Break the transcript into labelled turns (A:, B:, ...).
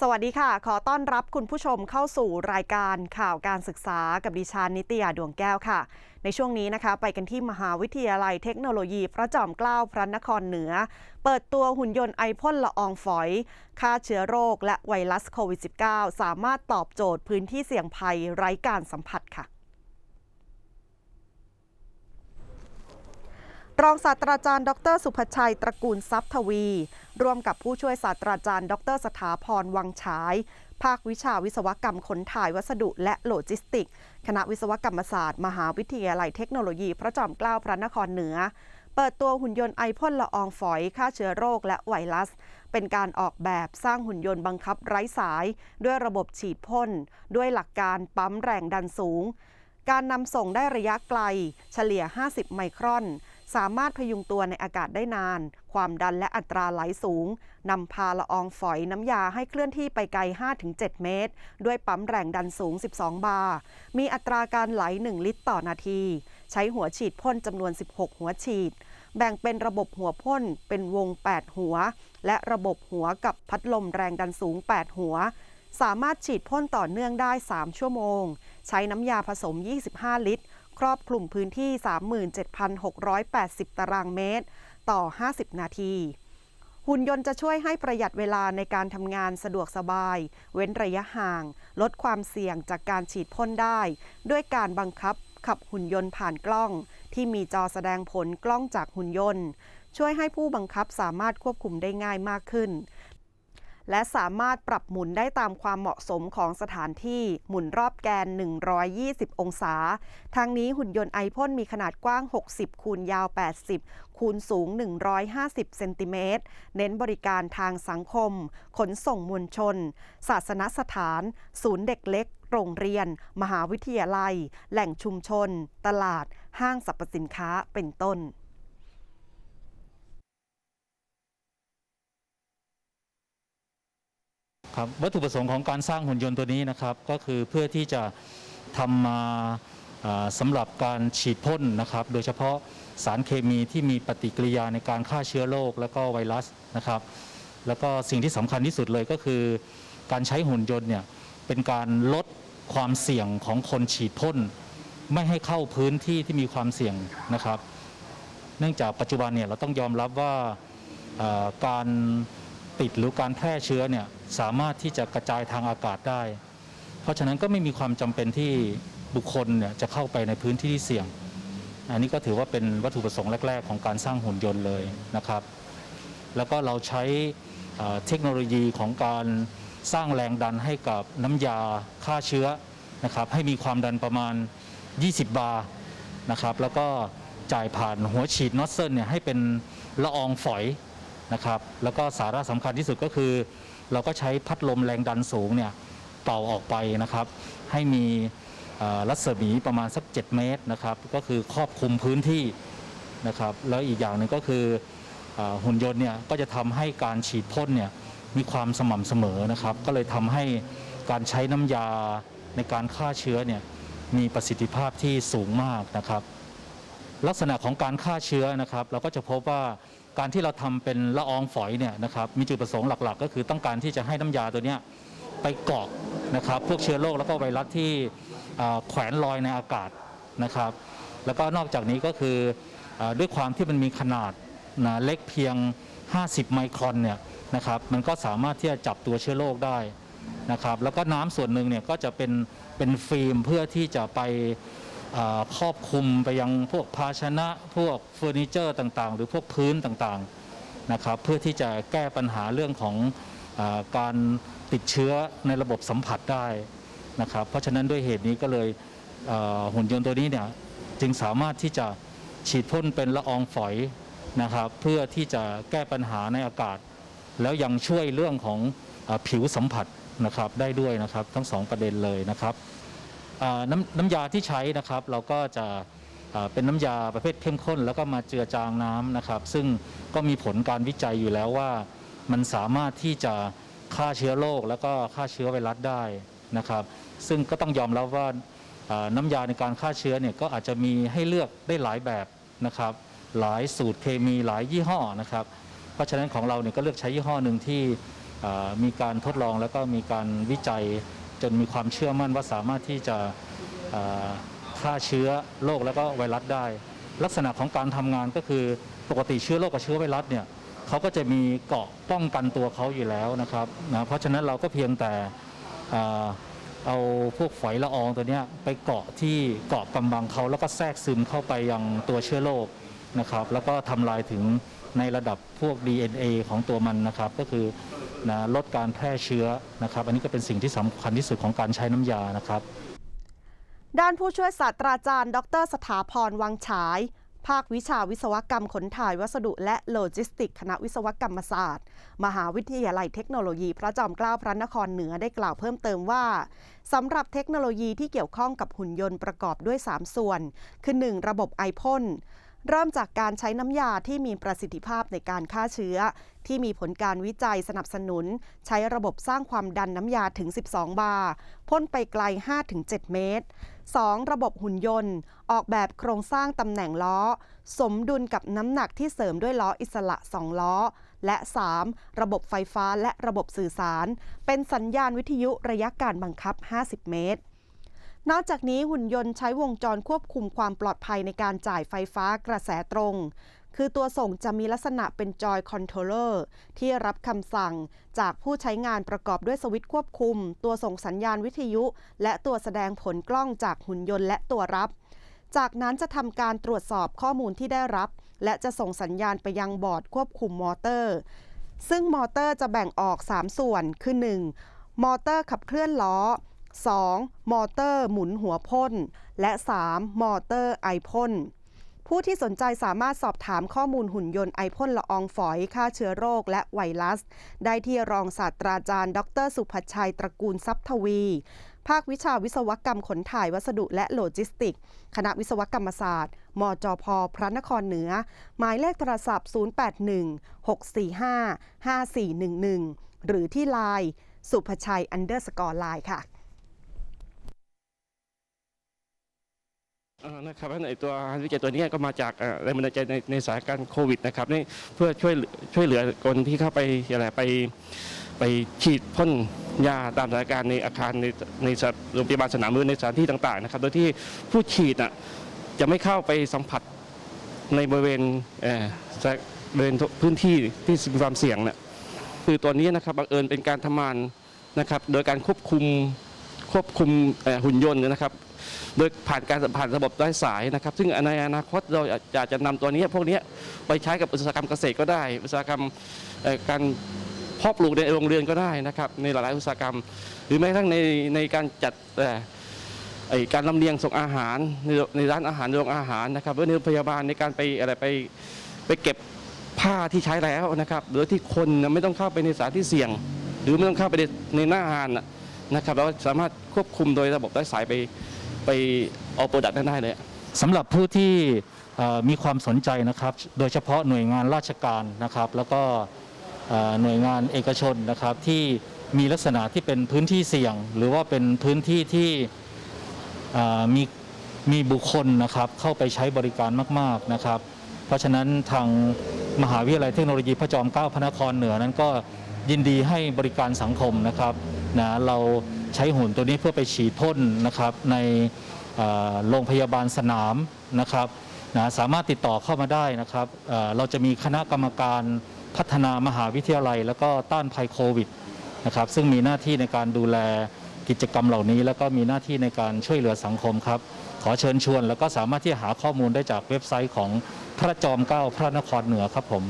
A: สวัสดีค่ะ ขอต้อนรับคุณผู้ชมเข้าสู่รายการข่าวการศึกษากับดิฉันนิตยาดวงแก้วค่ะ ในช่วงนี้นะคะ ไปกันที่มหาวิทยาลัยเทคโนโลยีพระจอมเกล้าพระนครเหนือ เปิดตัวหุ่นยนต์ไอพ่นละอองฝอยฆ่าเชื้อโรคและไวรัสโควิด -19 สามารถตอบโจทย์พื้นที่เสี่ยงภัยไร้การสัมผัสค่ะ รองศาสตราจารย์ ดร สุภชัย ตระกูลทรัพย์ทวี ร่วมกับผู้ช่วยศาสตราจารย์ ดร สถาพร วังฉาย ภาควิชาวิศวกรรมขนถ่ายวัสดุและโลจิสติก คณะวิศวกรรมศาสตร์ มหาวิทยาลัยเทคโนโลยี พระจอมเกล้าพระนครเหนือ เปิดตัวหุ่นยนต์ไอพ่นละอองฝอยฆ่าเชื้อโรคและไวรัส เป็นการออกแบบสร้างหุ่นยนต์บังคับไร้สาย ด้วยระบบฉีดพ่น ด้วยหลักการปั๊มแรงดันสูง การนำส่งได้ระยะไกล เฉลี่ย 50 ไมครอน สามารถพยุงตัวในอากาศได้นาน ความดันและอัตราไหลสูงนำพาละอองฝอยน้ำยาให้เคลื่อนที่ไปไกล 5-7 เมตร ด้วยปั๊มแรงดันสูง 12 บาร์ มีอัตราการไหล 1 ลิตรต่อนาที ใช้หัวฉีดพ่นจำนวน 16 หัวฉีด แบ่งเป็นระบบหัวพ่นเป็นวง 8 หัว และระบบหัวกับพัดลมแรงดันสูง 8 หัว สามารถฉีดพ่นต่อเนื่องได้ 3 ชั่วโมง ใช้น้ำยาผสม 25 ลิตร ครอบคลุมพื้นที่ 37,680 ตารางเมตร ต่อ 50 นาที หุ่นยนต์จะช่วยให้ประหยัดเวลาในการทำงานสะดวกสบาย เว้นระยะห่าง ลดความเสี่ยงจากการฉีดพ่นได้ ด้วยการบังคับขับหุ่นยนต์ผ่านกล้อง ที่มีจอแสดงผลกล้องจากหุ่นยนต์ ช่วยให้ผู้บังคับสามารถควบคุมได้ง่ายมากขึ้น และสามารถปรับหมุนได้ตามความเหมาะสมของสถานที่หมุนรอบแกน 120 องศา ทางนี้หุ่นยนต์ไอพ่นมีขนาดกว้าง 60 คูณยาว 80 คูณสูง 150 เซนติเมตร เน้นบริการทางสังคม ขนส่งมวลชน ศาสนสถาน ศูนย์เด็กเล็ก โรงเรียน มหาวิทยาลัย แหล่งชุมชน ตลาด ห้างสรรพสินค้า เป็นต้น
B: ครับวัตถุประสงค์ของการสร้างหุ่นยนต์ตัวนี้นะครับ ก็คือเพื่อที่จะทำมาอ่าสำหรับการฉีดพ่นนะครับ โดยเฉพาะสารเคมีที่มีปฏิกิริยาในการฆ่าเชื้อโรคและก็ไวรัสนะครับ แล้วก็สิ่งที่สำคัญที่สุดเลยก็คือ การใช้หุ่นยนต์เนี่ยเป็นการลดความเสี่ยงของคนฉีดพ่นไม่ให้เข้าพื้นที่ที่มีความเสี่ยงนะครับ เนื่องจากปัจจุบันเนี่ยเราต้องยอมรับว่าการติดหรือการแพร่เชื้อเนี่ย สามารถที่จะกระจายทางอากาศได้ เพราะฉะนั้นก็ไม่มีความจำเป็นที่บุคคลเนี่ยจะเข้าไปในพื้นที่ที่เสี่ยง อันนี้ก็ถือว่าเป็นวัตถุประสงค์แรก ๆ ของการสร้างหุ่นยนต์เลยนะครับ แล้วก็เราใช้เอ่อเทคโนโลยีของการสร้างแรงดันให้กับน้ำยาฆ่าเชื้อนะครับให้มีความดันประมาณ 20 บาร์นะครับ แล้วก็จ่ายผ่านหัวฉีดน็อตเซิลเนี่ยให้เป็นละอองฝอยนะครับ แล้วก็สาระสำคัญที่สุดก็คือ เราก็ใช้พัดลมแรงดันสูงเนี่ยเป่าออกไปนะครับ ให้มีเอ่อรัศมีประมาณสัก 7 เมตรนะครับ ก็คือครอบคลุมพื้นที่นะครับ แล้วอีกอย่างหนึ่งก็คือเอ่อหุ่นยนต์เนี่ยก็จะทำให้การฉีดพ่นเนี่ยมีความสม่ำเสมอนะครับ ก็เลยทำให้การใช้น้ำยาในการฆ่าเชื้อเนี่ยมีประสิทธิภาพที่สูงมากนะครับ ลักษณะของการฆ่าเชื้อนะครับ เราก็จะพบว่าการที่เราทำเป็นละอองฝอยเนี่ยนะครับมีจุดประสงค์หลักๆ ก็คือต้องการที่จะให้น้ำยาตัวเนี้ยไปเกาะนะครับ พวกเชื้อโรคแล้วก็ไวรัสที่แขวนลอยในอากาศนะครับ แล้วก็นอกจากนี้ก็คืออด้วยความที่มันมีขนาดนะเล็กเพียง 50 ไมครอนเนี่ยนะครับ มันก็สามารถที่จะจับตัวเชื้อโรคได้นะครับ แล้วก็น้ำส่วนหนึ่งเนี่ยก็จะเป็นเป็นฟิล์มเพื่อที่จะไป ครอบคลุมไปยังพวกภาชนะพวกเฟอร์นิเจอร์ต่างๆ หรือพวกพื้นต่างๆนะครับเพื่อที่จะแก้ปัญหาเรื่องของอการติดเชื้อในระบบสัมผัสได้นะครับเพราะฉะนั้นด้วยเหตุนี้ก็เลยหุ่นยนต์ตัวนี้เนี่ยจึงสามารถที่จะฉีดพ่นเป็นละอองฝอยนะครับเพื่อที่จะแก้ปัญหาในอากาศ แล้วยังช่วยเรื่องของอผิวสัมผัสนะครับได้ด้วยนะครับทั้งสองประเด็นเลยนะครับ น้ำน้ำยาที่ใช้นะครับ เราก็จะเป็นน้ำยาประเภทเข้มข้น แล้วก็มาเจือจางน้ำนะครับ ซึ่งก็มีผลการวิจัยอยู่แล้วว่า มันสามารถที่จะฆ่าเชื้อโรคแล้วก็ฆ่าเชื้อไวรัสได้นะครับ ซึ่งก็ต้องยอมรับว่าอ่าน้ำยาในการฆ่าเชื้อเนี่ยก็อาจจะมีให้เลือกได้หลายแบบนะครับ หลายสูตรเคมีหลายยี่ห้อนะครับ เพราะฉะนั้นของเราเนี่ยก็เลือกใช้ยี่ห้อหนึ่งที่มีการทดลองแล้วก็มีการวิจัย จนมีความเชื่อมั่นว่าสามารถที่จะฆ่าเชื้อโรคแล้วก็ไวรัสได้ ลักษณะของการทำงานก็คือปกติเชื้อโรคกับเชื้อไวรัสเนี่ยเขาก็จะมีเกาะป้องกันตัวเขาอยู่แล้วนะครับนะเพราะฉะนั้นเราก็เพียงแต่เอาพวกฝอยละอองตัวนี้ไปเกาะที่เกาะกำบังเขาแล้วก็แทรกซึมเข้าไปยังตัวเชื้อโรคนะครับ แล้วก็ทำลายถึงในระดับพวก DNA ของตัวมันนะครับ ก็คือ นะลดการแพร่เชื้อนะครับ อันนี้ก็เป็นสิ่งที่สำคัญที่สุดของการใช้น้ำยานะครับ
A: ด้านผู้ช่วยศาสตราจารย์ ดร สถาพรวังฉาย ภาควิชาวิศวกรรมขนถ่ายวัสดุ และโลจิสติก คณะวิศวกรรมศาสตร์ มหาวิทยาลัยเทคโนโลยี พระจอมเกล้าพระนครเหนือได้กล่าวเพิ่มเติมว่าสำหรับเทคโนโลยีที่เกี่ยวข้องกับหุ่นยนต์ประกอบด้วย 3 ส่วน คือ 1. ระบบไอพ่น เริ่มจากการใช้น้ำยาที่มีประสิทธิภาพในการฆ่าเชื้อ ที่มีผลการวิจัยสนับสนุน ใช้ระบบสร้างความดันน้ำยาถึง 12 บาร์พ่นไปไกล 5-7 เมตร 2. ระบบหุ่นยนต์ ออกแบบโครงสร้างตำแหน่งล้อ สมดุลกับน้ำหนักที่เสริมด้วยล้ออิสระ 2 ล้อ และ 3. ระบบไฟฟ้าและระบบสื่อสาร เป็นสัญญาณวิทยุระยะการบังคับ 50 เมตร นอกจากนี้หุ่นยนต์ใช้วงจรควบคุมความปลอดภัยในการจ่ายไฟฟ้ากระแสตรง คือตัวส่งจะมีลักษณะเป็นจอยคอนโทรลเลอร์ที่รับคำสั่ง จากผู้ใช้งานประกอบด้วยสวิตช์ควบคุม ตัวส่งสัญญาณวิทยุ และตัวแสดงผลกล้องจากหุ่นยนต์และตัวรับ จากนั้นจะทำการตรวจสอบข้อมูลที่ได้รับ และจะส่งสัญญาณไปยังบอร์ดควบคุมมอเตอร์ ซึ่งมอเตอร์จะแบ่งออก 3 ส่วนคือ 1. มอเตอร์ขับเคลื่อนล้อ 2. มอเตอร์หมุนหัวพ่น และ 3. มอเตอร์ไอพ่นผู้ที่สนใจสามารถสอบถามข้อมูลหุ่นยนต์ไอพ่นละอองฝอยฆ่าเชื้อโรคและไวรัส ได้ที่รองศาสตราจารย์ ดร สุภชัยตระกูลทรัพทวี ภาควิชาวิศวกรรมขนถ่ายวัสดุและโลจิสติก คณะวิศวกรรมศาสตร์ มจพ พระนครเหนือ หมายเลขโทรศัพท์ 081-645-5411 หรือที่ไลน์สุภชัย underscore ไลน์ค่ะ
C: อ่า นะครับในตัวงานวิจัยตัวนี้ก็มาจากอ่อแรงบันดาลใจในในสถานการณ์โควิดนะครับนี่เพื่อช่วยช่วยเหลือคนที่เข้าไปอะไรไปไปฉีดพ่นยาตามสถานการณ์ในอาคารในในโรงพยาบาลสนามหรือในสถานที่ต่างๆนะครับ โดยที่ผู้ฉีดอะจะไม่เข้าไปสัมผัสในบริเวณเออบริเวณพื้นที่ที่มีความเสี่ยงเนี่ยคือตัวนี้นะครับบังเอิญเป็นการทำงานนะครับ โดยการควบคุม ควบคุมหุ่นยนต์นะครับ โดยผ่านการผ่านระบบไร้สายนะครับ ซึ่งในอนาคตเราอยากจะนำตัวนี้พวกนี้ไปใช้กับอุตสาหกรรมเกษตรก็ได้ อุตสาหกรรมการเพาะปลูกในโรงเรือนก็ได้นะครับ ในหลายๆอุตสาหกรรม หรือแม้กระทั่งในในการจัดการลำเลียงส่งอาหารในในร้านอาหารโรงอาหารนะครับหรือในโรงพยาบาลในการไปอะไรไปไปเก็บผ้าที่ใช้แล้วนะครับ หรือที่คนไม่ต้องเข้าไปในสถานที่เสี่ยง หรือไม่ต้องเข้าไปในในหน้าอาหาร นะครับเราสามารถควบคุมโดยระบบไร้สายไปไปเอาโปรดักต์นั้นได้เลย
B: สำหรับผู้ที่เอ่อมีความสนใจนะครับ โดยเฉพาะหน่วยงานราชการนะครับ แล้วก็เอ่อหน่วยงานเอกชนนะครับ ที่มีลักษณะที่เป็นพื้นที่เสี่ยง หรือว่าเป็นพื้นที่ที่เอ่อมีมีบุคคลนะครับเข้าไปใช้บริการมาก ๆนะครับ เพราะฉะนั้นทางมหาวิทยาลัยเทคโนโลยีพระจอมเกล้าพระนครเหนือนั้นก็ยินดีให้บริการสังคมนะครับ นะเราใช้หุ่นตัวนี้เพื่อไปฉีดพ่นนะครับในโรงพยาบาลสนามนะครับนะสามารถติดต่อเข้ามาได้นะครับเอ่อเราจะมีคณะกรรมการพัฒนามหาวิทยาลัย แล้วก็ต้านภัยโควิดนะครับซึ่งมีหน้าที่ในการดูแลกิจกรรมเหล่านี้ แล้วก็มีหน้าที่ในการช่วยเหลือสังคมครับ ขอเชิญชวน แล้วก็สามารถที่จะหาข้อมูลได้จากเว็บไซต์ของพระจอมเกล้าพระนครเหนือครับผม